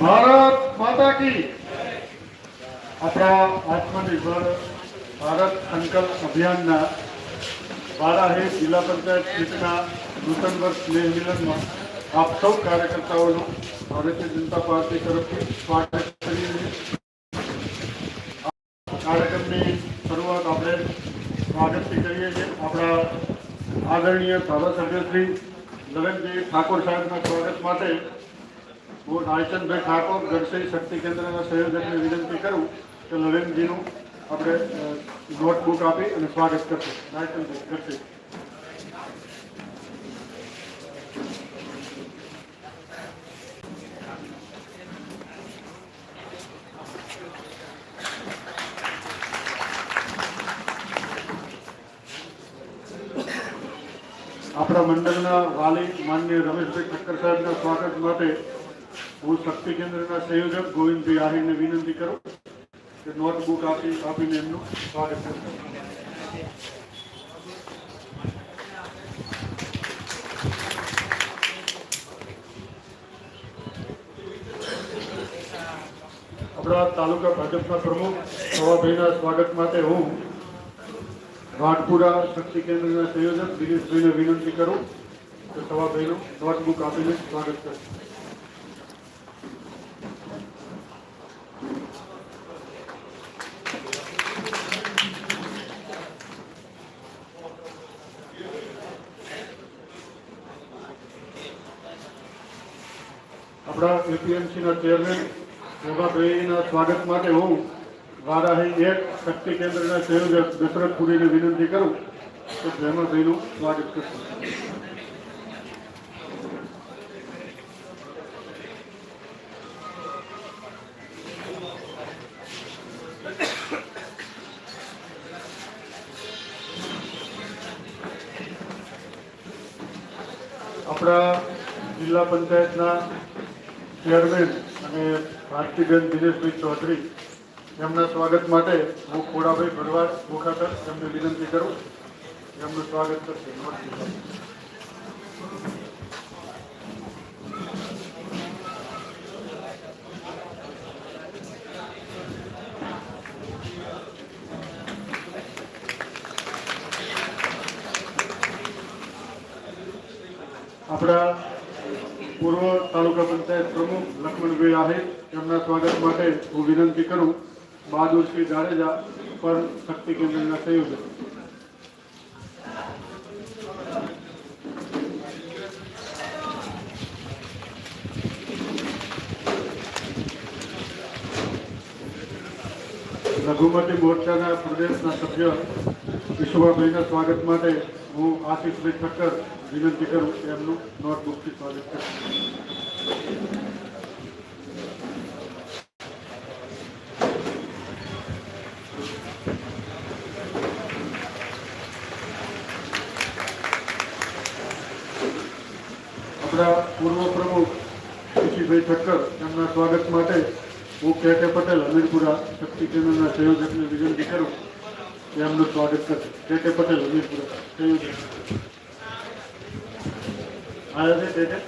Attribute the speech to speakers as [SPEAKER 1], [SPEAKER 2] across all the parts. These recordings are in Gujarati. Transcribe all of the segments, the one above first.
[SPEAKER 1] ભારત માતા કી. આપણા આત્મનિર્ભર ભારત સંકલ્પ અભિયાનના બારાહે જિલ્લા પંચાયત સીટના નૂતન વર્ષ સ્નેહ મિલનમાં આપ સૌ કાર્યકર્તાઓનું ભારતીય જનતા પાર્ટી તરફથી સ્વાગત કરીએ છીએ આ કાર્યક્રમની શરૂઆત આપણે સ્વાગતથી કરીએ છીએ આપણા આદરણીય ધારાસભ્ય શ્રી લગનજી ઠાકોર સાહેબના સ્વાગત માટે હું રાયચંદભાઈ ઠાકોર ગઢસઈ શક્તિ કેન્દ્રના સંયોજકને વિનંતી કરું કે લવેનજીનું આપણે નોટબુક આપી અને સ્વાગત કરશું. રાયચંદભાઈ ગઢસઈ આપણા મંડળના વાલી માન્ય રમેશભાઈ ઠક્કર સાહેબના સ્વાગત માટે હું શક્તિ કેન્દ્રના સંયોજક ગોવિંદભાઈ આહીરને વિનંતી કરું કે નોટબુક આપી આપીને એમનું સ્વાગત આપણા તાલુકા ભાજપના પ્રમુખ સવાભાઈના સ્વાગત માટે હું વાઘપુરા શક્તિ કેન્દ્રના સંયોજક દિનેશભાઈને વિનંતી કરું કે સવાભાઈનું નોટબુક આપીને સ્વાગત કરે. આપણા એપીએમસીના ચેરમેન શોભાભાઈના સ્વાગત માટે હું વારાહી એક શક્તિ કેન્દ્રના સંયોજક દશરથપુરીને વિનંતી કરું તો ભેમાભાઈનું સ્વાગત કરશું. આપણા જિલ્લા પંચાયતના ચેરમેન અને ભારતીબેન દિનેશભાઈ ચૌધરી એમના સ્વાગત માટે હું ખોડાભાઈ ભરવાડ મુખાતર એમને વિનંતી કરું એમનું સ્વાગત કરશે. આપણા પૂર્વ તાલુકા પંચાયત પ્રમુખ લક્ષ્મણભાઈ આહિર એમના સ્વાગત માટે હું વિનંતી કરું બહાદુરસિંહ જાડેજા પર શક્તિ કેન્દ્રના સંયોજક. લઘુમતી મોરચાના પ્રદેશના સભ્ય વિશ્વભાઈના સ્વાગત માટે હું આશીષભાઈ ઠક્કર વિનંતી કરું એમનું નોટબુકથી સ્વાગત કરું આપણા પૂર્વ પ્રમુખ ઋષિભાઈ ઠક્કર એમના સ્વાગત માટે હું કે કે પટેલ હમીરપુરા શક્તિ કેન્દ્રના સંયોજકને વિનંતી કરું કે એમનું સ્વાગત કરશે કે કે પટેલ હમીરપુરા સંયોજક. છે કે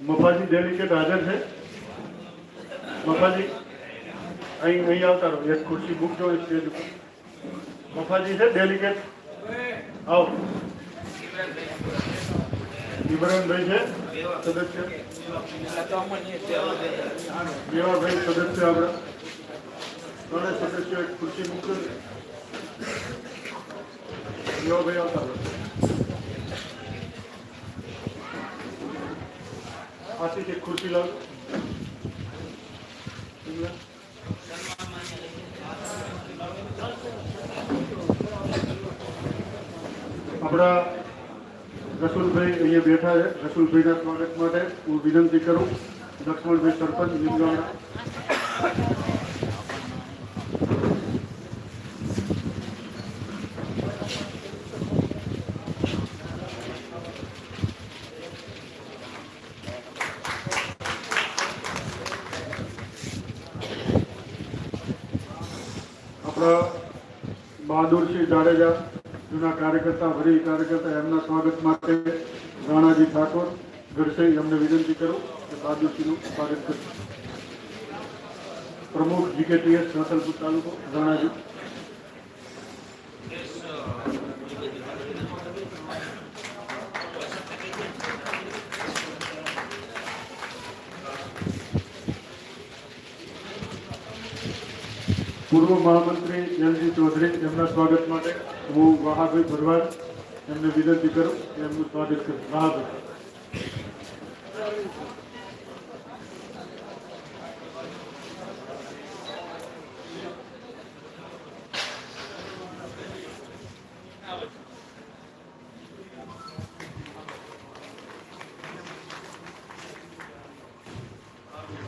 [SPEAKER 1] મફાજી ડેલિકેટ હાજર છે. મફાજી, અહીં અહીં આવતા રહો. એક ખુરશી મૂકજો એ સ્ટેજ ઉપર. મફાજી છે ડેલિકેટ આવો. ઇબ્રાહીમભાઈ છે, સદસ્ય. દેવાભાઈ સદસ્ય આપણા. ત્રણે સદસ્યો એક ખુરશી મૂકજો દેવાભાઈ આવતા આથી એક ખુરશી લાવ. આપણા રસુલભાઈ અહીંયા બેઠા છે. રસુલભાઈના સ્વાગત માટે હું વિનંતી કરું. લક્ષ્મણભાઈ સરપંચ આપણા બહાદુરસિંહ જાડેજા જૂના કાર્યકર્તા વરીલ કાર્યકર્તા, એમના સ્વાગત માટે રાણાજી ઠાકોર ગઢસઈ એમને વિનંતી કરું કે બહાદુરસિંહનું સ્વાગત કરશે પ્રમુખ જીકેટીએસ સાંતલપુર તાલુકો, રાણાજી. પૂર્વ મહામંત્રી એલજી ચૌધરી એમના સ્વાગત માટે હું વહાભાઈ ભરવાડ એમને વિનંતી કરું કે એમનું સ્વાગત કરું. વહાભાઈ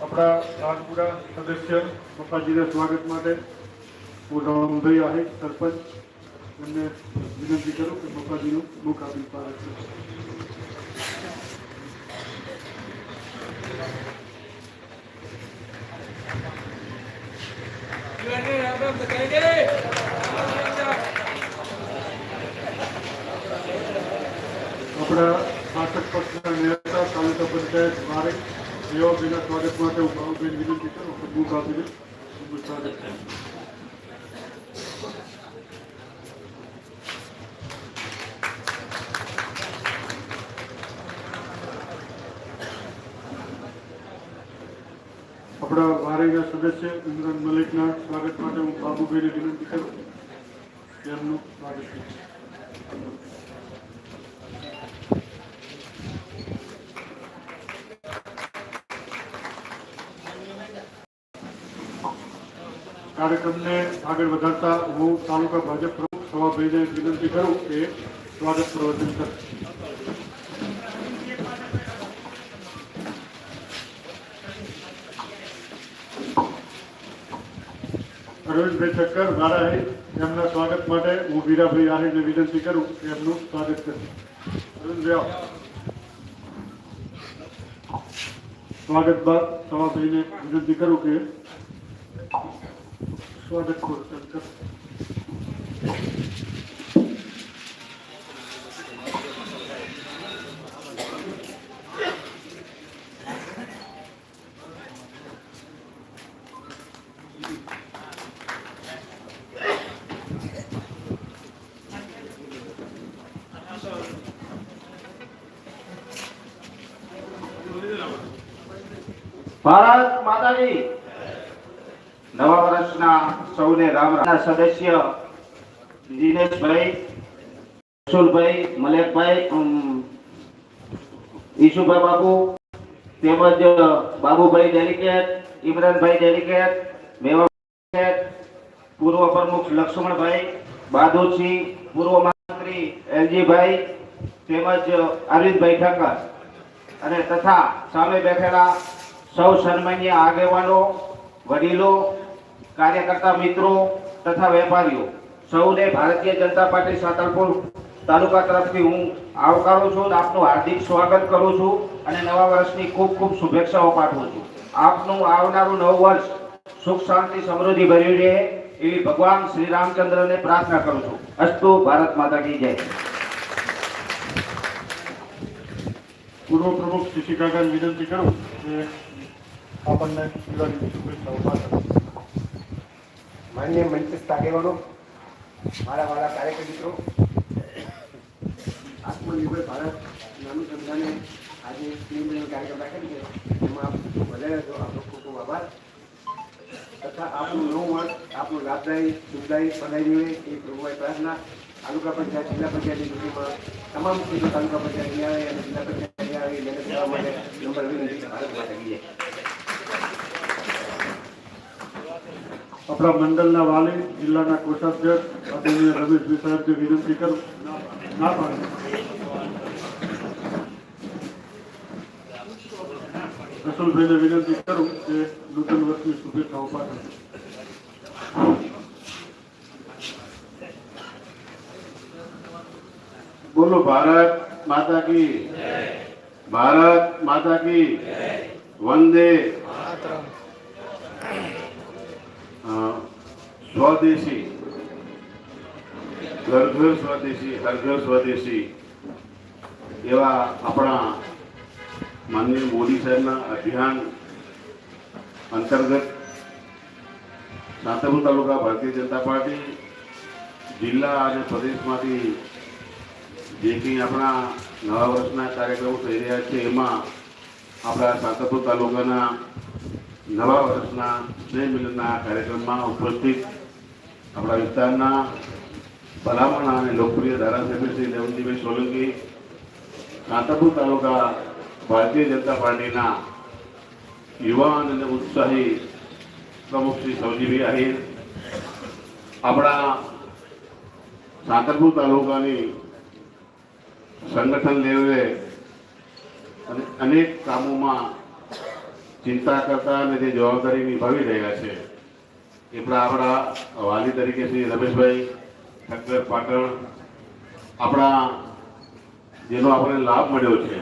[SPEAKER 1] આપણા રાજપુરા સદસ્ય પપ્પાજીના સ્વાગત માટે હું રામભાઈ આહિર સરપંચ એમને વિનંતી કરું કે પપ્પાજીનું મુખ આપી સ્વાગત કરે આપણા શાસક પક્ષના નેતા તાલુકા પંચાયત મારે એવા બેના સ્વાગત માટે હું બાબુબેન વિનંતી કરું કે મુખ આપીને એમનું સ્વાગત આપણા વારીના સદસ્ય ઇમરાન મલિકના સ્વાગત માટે હું બાબુભાઈને વિનંતી કરું કે એમનું સ્વાગત કરું કાર્યક્રમને આગળ વધારતા હું તાલુકા ભાજપ પ્રમુખ સભાભાઈને વિનંતી કરું કે સ્વાગત પ્રવચન કરે અરવિંદભાઈ ઠક્કર મારા હે. એમના સ્વાગત માટે હું વીરાભાઈ આહિરને વિનંતી કરું કે એમનું સ્વાગત કરે. અરવિંદભાઈ આવો. સ્વાગત બાદ સભાભાઈને વિનંતી કરું કે સ્વાગત કરે
[SPEAKER 2] ભારત માતાજી નવા વર્ષના સૌને રામ રામ. સદસ્ય દિનેશભાઈ સુલભાઈ મલેકભાઈ ઈશુભાઈ બાપુ, તેમજ બાબુભાઈ ડેલિકેટ, ઇમરાનભાઈ ડેલિકેટ મેવા પૂર્વ પ્રમુખ લક્ષ્મણભાઈ બહાદુરસિંહ પૂર્વ મંત્રી એલજીભાઈ, તેમજ અરવિંદભાઈ ઠક્કર અને તથા સામે બેઠેલા સૌ સન્માન્ય આગેવાનો, વડીલો, કાર્યકર્તા મિત્રો તથા વેપારીઓ, સૌને ભારતીય જનતા પાર્ટી સાતલપુર તાલુકા તરફથી હું આવકારું છું આપનું હાર્દિક સ્વાગત કરું છું અને નવા વર્ષની ખૂબ ખૂબ શુભેચ્છાઓ પાઠવું છું. આપનું આવનારું નવું વર્ષ સુખ, શાંતિ, સમૃદ્ધિ ભર્યું રહે એવી ભગવાન શ્રી રામચંદ્રને પ્રાર્થના કરું છું. અસ્તુ ભારત માતા કી જય.
[SPEAKER 1] પૂર્વ પ્રમુખ શિશિકાકાને વિનંતી કરું કે આપણને
[SPEAKER 3] માન્ય મંચસ્થ આગેવાનો, મારા વાળા કાર્યકર મિત્રો, આત્મનિર્ભર ભારત નાનું સંસ્થાને આજે સ્કીમ કાર્યક્રમ રાખેલ છે. એમાં વધારે તો આપણો ખૂબ ખૂબ આભાર. તથા આપણું નવું વર્ષ આપણું લાભદાયી, સુખદાયી બનાવી રહે એ પ્રભુભાઈ પ્રાર્થના તાલુકા પંચાયત, જિલ્લા પંચાયતની ચૂંટણીમાં તમામ સીટો તાલુકા પંચાયત અને જિલ્લા પંચાયત મહેનત કરવા માટે નંબર વિનંતી ભારત માતા કી જય.
[SPEAKER 1] આપણા મંડળના વાલી, જિલ્લાના કોષાધ્યક્ષ રમેશભાઈ સાહેબને વિનંતી કરું. રસુલભાઈને વિનંતી કરું કે નૂતન વર્ષની શુભેચ્છાઓ પાઠવે.
[SPEAKER 4] બોલો, ભારત માતા કી ભારત માતા કી વંદે સ્વદેશી. ઘર ઘર સ્વદેશી હર ઘર સ્વદેશી એવા આપણા માનનીય મોદી સાહેબના અભિયાન અંતર્ગત સાંતરપુર તાલુકા ભારતીય જનતા પાર્ટી જિલ્લા અને પ્રદેશમાંથી જે કંઈ આપણા નવા વર્ષના કાર્યક્રમો થઈ રહ્યા છે, એમાં આપણા સાંતરપુર તાલુકાના નવા વર્ષના સ્નેહ મિલનના કાર્યક્રમમાં ઉપસ્થિત આપણા વિસ્તારના ભલામણ અને લોકપ્રિય ધારાસભ્ય શ્રી દેવજીભાઈ સોલંકી, કાંતાપુર તાલુકા ભારતીય જનતા પાર્ટીના યુવાન અને ઉત્સાહી પ્રમુખ શ્રી સૌજીભાઈ આહિર, આપણા સાંતરપુર તાલુકાની સંગઠન લેવલે અને અનેક કામોમાં ચિંતા કરતા અને જે જવાબદારી નિભાવી રહ્યા છે એ પણ આપણા વાલી તરીકે શ્રી રમેશભાઈ ઠક્કર પાટણ, આપણા જેનો આપણને લાભ મળ્યો છે.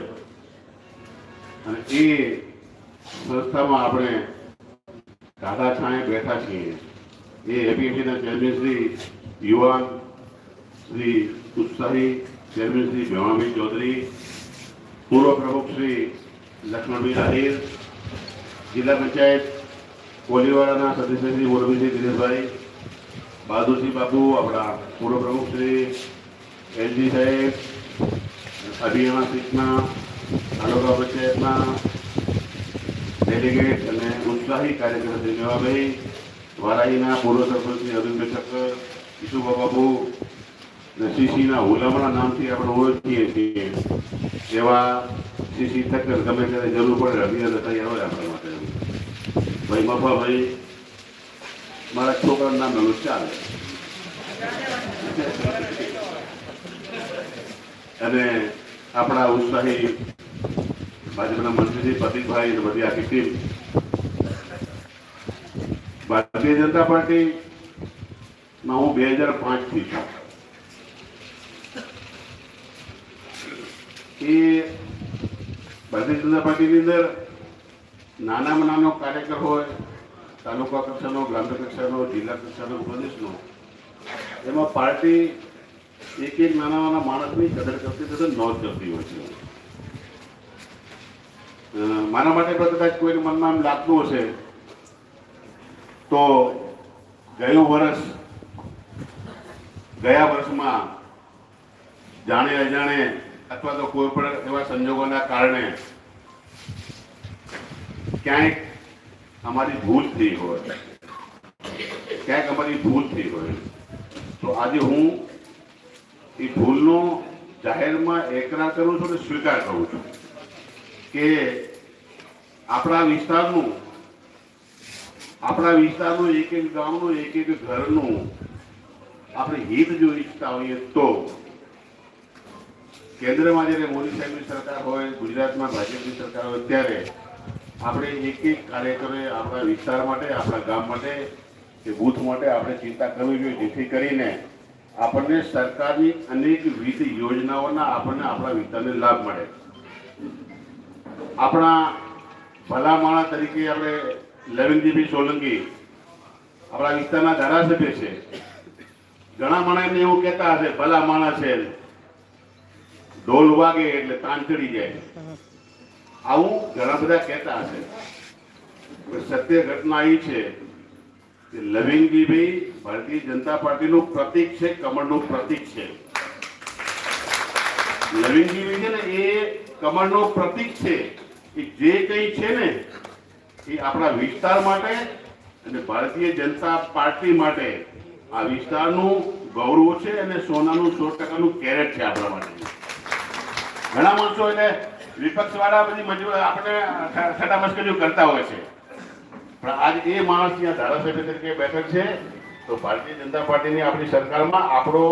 [SPEAKER 4] અને એ સંસ્થામાં આપણે દાદા છાંય બેઠા છીએ. એ એપીએમસીના ચેરમેન શ્રી યુવાન શ્રી ઉત્સાહી ચેરમેન શ્રી ભીમાભાઈ ચૌધરી, પૂર્વ પ્રમુખ શ્રી લક્ષ્મણભાઈ આહિર જિલ્લા પંચાયત કોલીવાડાના સદસ્ય શ્રી મોરબીસિંહ દિનેશભાઈ, બહાદુરસિંહ બાપુ, આપણા પૂર્વ પ્રમુખ શ્રી, એલજી સાહેબ, અભિયાના સીટના તાલુકા પંચાયતના ડેલિગેટ અને ઉત્સાહી કાર્યક્રમ શ્રી મેવાભાઈ વારાહીના પૂર્વ સરપંચ શ્રી અરવિંદ ઠક્કર ઈશુભા બાપુ અને સીસીના હુલામણા નામથી આપણે ઓળખીએ છીએ. એવા સીસી ઠક્કર ગમે ત્યારે જરૂર પડે, અભિયાન તૈયાર હોય આપણા માટે ભાઈ, મારા છોકરાનું નામ એનું ચાલે. અને આપણા ઉત્સાહી ભાજપના મંત્રીજી પ્રતિકભાઈ અને બધી આખી ટીમ ભારતીય જનતા પાર્ટીમાં હું બે હજાર પાંચથી છું. એ ભારતીય જનતા પાર્ટીની અંદર નાનામાં નાનો કાર્યકર હોય, તાલુકા કક્ષાનો ગ્રામ્ય કક્ષાનો, જિલ્લા કક્ષાનો, પ્રદેશનો, એમાં પાર્ટી એક એક નાના નાના માણસની કદર કરતી તદ્દન નોંધ કરતી હોય છે. મારા માટે પણ કદાચ કોઈને મનમાં એમ લાગતું હશે, તો ગયું વર્ષ, ગયા વર્ષમાં જાણે અજાણે અથવા તો કોઈ પણ એવા સંજોગોના કારણે ક્યાંક અમારી ભૂલ થઈ હોય, ક્યાંક અમારી ભૂલ થઈ હોય, તો આજે હું એ ભૂલનો જાહેરમાં એકરા કરું છું અને સ્વીકાર કરું છું કે આપણા વિસ્તારનું આપણા વિસ્તારનું એક એક ગામનું, એક એક ઘરનું આપણે હિત જો ઈચ્છતા હોઈએ તો કેન્દ્રમાં જ્યારે મોદી સાહેબની સરકાર હોય, ગુજરાતમાં ભાજપની સરકાર હોય, ત્યારે આપણે એક એક કાર્યકરે આપણા વિસ્તાર માટે, આપણા ગામ માટે, કે બૂથ માટે આપણે ચિંતા કરવી જોઈએ, જેથી કરીને આપણને સરકારની અનેકવિધ યોજનાઓના આપણને આપણા વિસ્તારને લાભ મળે. આપણા ભલા તરીકે આપણે લવિંગજીભાઈ સોલંકી આપણા વિસ્તારના ધારાસભ્ય છે. ઘણા માણસને એવું કહેતા હશે ભલા માણસ છે. ઢોલ વાગે એટલે તાન ચડી જાય. આવું ઘણા બધા કહેતા હશે. સત્ય ઘટના એ છે કે લવિંગજીભાઈ ભારતીય જનતા પાર્ટીનું પ્રતિક છે, કમળનું પ્રતિક છે. લવિંગજીભાઈ છે ને, એ કમળનો પ્રતિક છે કે જે કંઈ છે ને, એ આપણા વિસ્તાર માટે અને ભારતીય જનતા પાર્ટી માટે આ વિસ્તારનું ગૌરવ છે અને સોનાનું સો ટકાનું કેરેટ છે આપણા માટે. ઘણા માણસો એટલે વિપક્ષ વાળા બધી મજબૂર આપણે સટા મશ્કરીઓ કરતા હોય છે. પણ આજ એ માણસ ત્યાં ધારાસભ્ય તરીકે બેઠક છે, તો ભારતીય જનતા પાર્ટીની આપણી સરકારમાં આપણો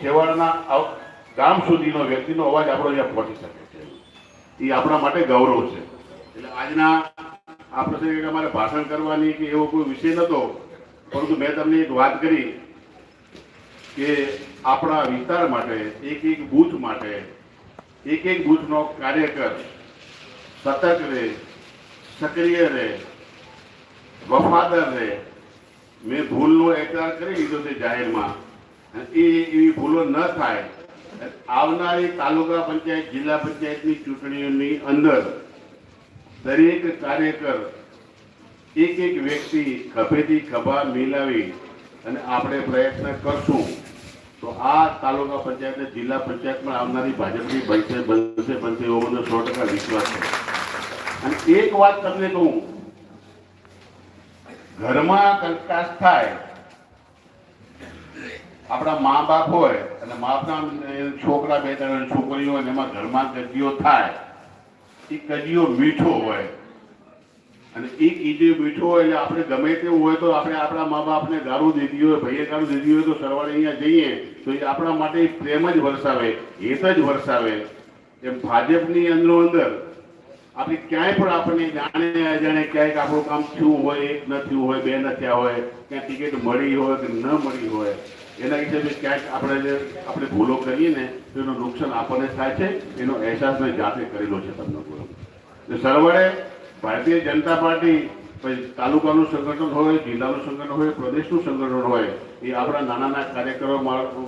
[SPEAKER 4] છેવાડાના ગામ સુધીનો વ્યક્તિનો અવાજ આપણો ત્યાં પહોંચી શકે છે. એ આપણા માટે ગૌરવ છે. એટલે આજના આ પ્રસંગે અમારે ભાષણ કરવાની કે એવો કોઈ વિષય નહોતો પરંતુ મેં તમને એક વાત કરી કે આપણા વિસ્તાર માટે, એક એક બૂથ માટે એક એક બૂથનો કાર્યકર સતર્ક રહે, સક્રિય રહે, વફાદાર રહે. મેં ભૂલનો એકરાર કરી લીધો છે જાહેરમાં. એ એવી ભૂલો ન થાય. આવનારી તાલુકા પંચાયત, જિલ્લા પંચાયતની ચૂંટણીઓની અંદર દરેક કાર્યકર, એક એક વ્યક્તિ ખભેથી ખભા મિલાવી અને આપણે પ્રયત્ન કરશું. તો આ તાલુકા પંચાયત અને જિલ્લા પંચાયતમાં આવનારી ભાજપની બનશે બનશે બનશે એવો મને સો ટકા વિશ્વાસ છે. અને એક વાત તમને કહું, ઘરમાં કંકાશ થાય, આપણા મા બાપ હોય અને બાપના છોકરા બે ત્રણ છોકરીઓ હોય એમાં ઘરમાં ગજીઓ થાય, એ કજીઓ મીઠો હોય અને એ કીધું બેઠો હોય એટલે આપણે ગમે તેવું હોય તો આપણે આપણા મા બાપને ગાળું દીધી હોય, ભાઈએ ગાળું દીધી હોય તો સરવાળે અહીંયા જઈએ, તો એ આપણા માટે પ્રેમ જ વરસાવે, હેત જ વરસાવે. એમ ભાજપની અંદરો અંદર આપણે ક્યાંય પણ આપણને જાણે અજાણે ક્યાંક આપણું કામ થયું હોય, એક ન થયું હોય, બે ન થયા હોય ક્યાં ટિકિટ મળી હોય કે ન મળી હોય, એના હિસાબે ક્યાંક આપણે જે આપણે ભૂલો કરીએ ને, તો એનું નુકસાન આપણને થાય છે, એનો અહેસાસ મેં જાતે કરેલો છે તમને બોલો સરવાળે ભારતીય જનતા પાર્ટી, પછી તાલુકાનું સંગઠન હોય, જિલ્લાનું સંગઠન હોય, પ્રદેશનું સંગઠન હોય, એ આપણા નાના નાના કાર્યકરો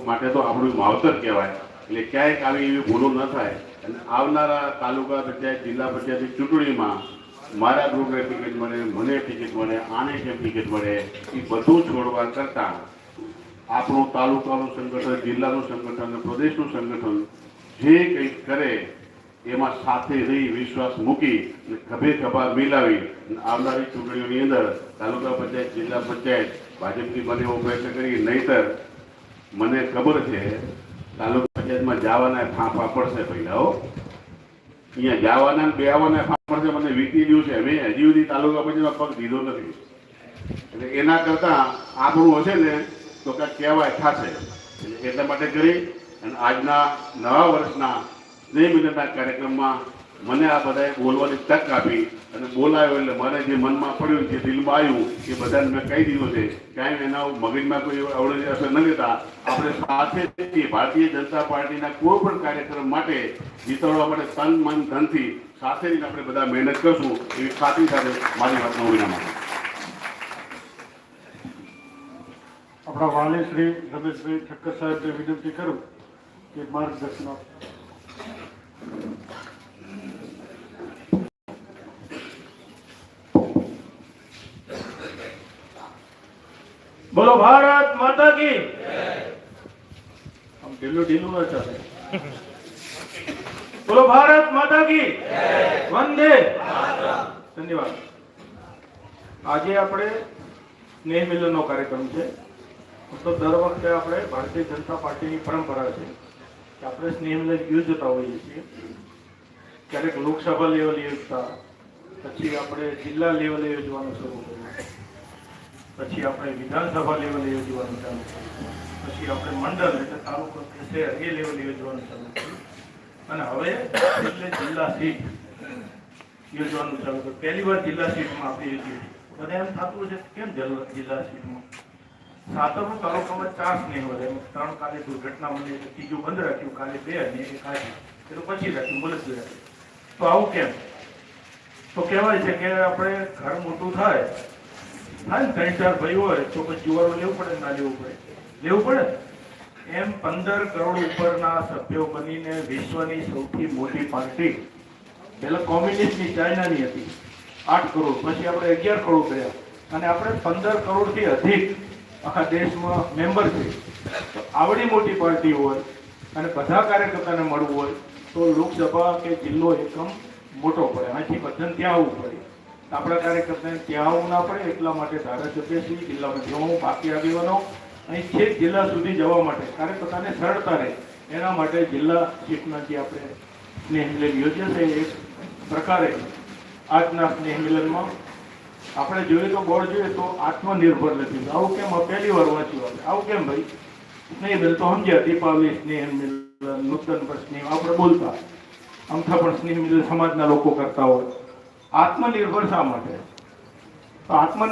[SPEAKER 4] માટે તો આપણું માવતર કહેવાય. એટલે ક્યાંક આવી એવી ભૂલો ન થાય. અને આવનારા તાલુકા પંચાયત, જિલ્લા પંચાયતની ચૂંટણીમાં મારા ગ્રુપને ટિકિટ મળે, મને ટિકિટ મળે, આને કેમ ટિકિટ મળે, એ બધું છોડવા કરતાં આપણું તાલુકાનું સંગઠન, જિલ્લાનું સંગઠન, અને પ્રદેશનું સંગઠન જે કંઈક કરે એમાં સાથે રહી વિશ્વાસ મૂકી અને ખભે ખભા મિલાવી આવનારી ચૂંટણીઓની અંદર તાલુકા પંચાયત, જિલ્લા પંચાયત ભાજપની બને એવો પ્રયત્ન કરી, નહીતર મને ખબર છે તાલુકા પંચાયતમાં જવાના ફાંફા પડશે પહેલા અહીંયા જવાના બે આવવાના ફાંફા પડશે, મને વીતી ગયું છે. મેં હજી સુધી તાલુકા પંચાયતમાં પગ દીધો નથી. એટલે એના કરતાં આપણું હશે ને તો કાંઈક કહેવાય થશે. એટલા માટે કરી અને આજના નવા વર્ષના સ્નેહ મિલનના કાર્યક્રમમાં મને આ બધાએ બોલવાની તક આપી અને બોલાયો એટલે મારે જે મનમાં પડ્યું, જે દિલમાં આવ્યું, એ બધાને મેં કહી દીધું છે કાંઈ એના મગજમાં કોઈ અવળે અસર ન લેતા આપણે સાથે. ભારતીય જનતા પાર્ટીના કોઈ પણ કાર્યક્રમ માટે જીતાડવા માટે તન, મન, ધનથી સાથે રહીને આપણે બધા મહેનત કરશું એવી ખાતરી સાથે મારી વાતનો વિરામ આપું
[SPEAKER 1] આપણા વાલી શ્રી રમેશભાઈ ઠક્કર સાહેબને વિનંતી કરું કે માર્ગદર્શન આપો.
[SPEAKER 5] બોલો ભારત માતા કી આમ ઢીલું ઢીલું ના ચાલે. બોલો ભારત માતા કી વંદે. ધન્યવાદ. આજે આપણે સ્નેહ મિલનનો કાર્યક્રમ છે. તો દર વખતે આપણે ભારતીય જનતા પાર્ટીની પરંપરા છે. કે આપણે સ્નેહ મિલન યોજતા હોઈએ છીએ ક્યારેક લોકસભા લેવલે યોજતા પછી આપણે જિલ્લા લેવલે યોજવાનું શરૂ કર્યું પછી આપણે વિધાનસભા લેવલે યોજવાનું ચાલુ કર્યું. પછી આપણે મંડળ એટલે તાલુકો શહેર એ લેવલે યોજવાનું ચાલુ કર્યું અને હવે એટલે જિલ્લા સીટ યોજવાનું ચાલુ કર્યું પહેલી વાર જિલ્લા સીટમાં આપણે યોજીએ બધા એમ થતું છે કેમ જિલ્લા સીટમાં? સાતમો તાલુકામાં ચાર સ્નેહ વધે. ત્રણ કાલે દુર્ઘટના બની ત્રીજું બંધ રાખ્યું. કાલે બે અને એક આજે. એટલે પછી રાખ્યું. મુલતવી રાખ્યું. તો આવું કેમ? તો કહેવાય છે કે આપણે ઘર મોટું થાય. થાય ને ત્રણ ચાર ભાઈ હોય, તો પછી જુવારો લેવું પડે ના લેવું પડે. લેવું પડે એમ પંદર કરોડ ઉપરના સભ્યો બનીને વિશ્વની સૌથી મોટી પાર્ટી. પહેલા કોમ્યુનિસ્ટની ચાઇનાની હતી. આઠ કરોડ. પછી આપણે અગિયાર કરોડ કર્યા. અને આપણે પંદર કરોડથી અધિક આખા દેશમાં મેમ્બર છે. તો આવડી મોટી પાર્ટી હોય અને બધા કાર્યકર્તાને મળવું હોય તો લોકસભા કે જિલ્લો એકમ મોટો પડે. અહીંથી બધાને ત્યાં આવવું પડે. આપણા કાર્યકર્તાને ત્યાં આવવું ના પડે, એટલા માટે ધારાસભ્યશ્રી જિલ્લામાં જવું બાકી આગેવાનો અહીં છેક જિલ્લા સુધી જવા માટે. કાર્યકર્તાને સરળતા રહે. એના માટે જિલ્લા સીટના જે આપણે સ્નેહ મિલન યોજ્યા છે, એ પ્રકારે આજના સ્નેહ મિલનમાં આપણે જોઈએ તો બોર્ડ જોઈએ તો આત્મનિર્ભર લખ્યું આવું કેમ? પહેલી વાર વાંચ્યું આપણે. આવું કેમ ભાઈ? સ્નેહ મિલન તો સમજ્યા, દીપાવલી સ્નેહ મિલન, નૂતન પર સ્નેહ. આપણે બોલતા. અમથા પણ સ્નેહ મિલન સમાજના લોકો કરતા હોય. આત્મનિર્ભર શા માટે? તો આત્મનિર્ભર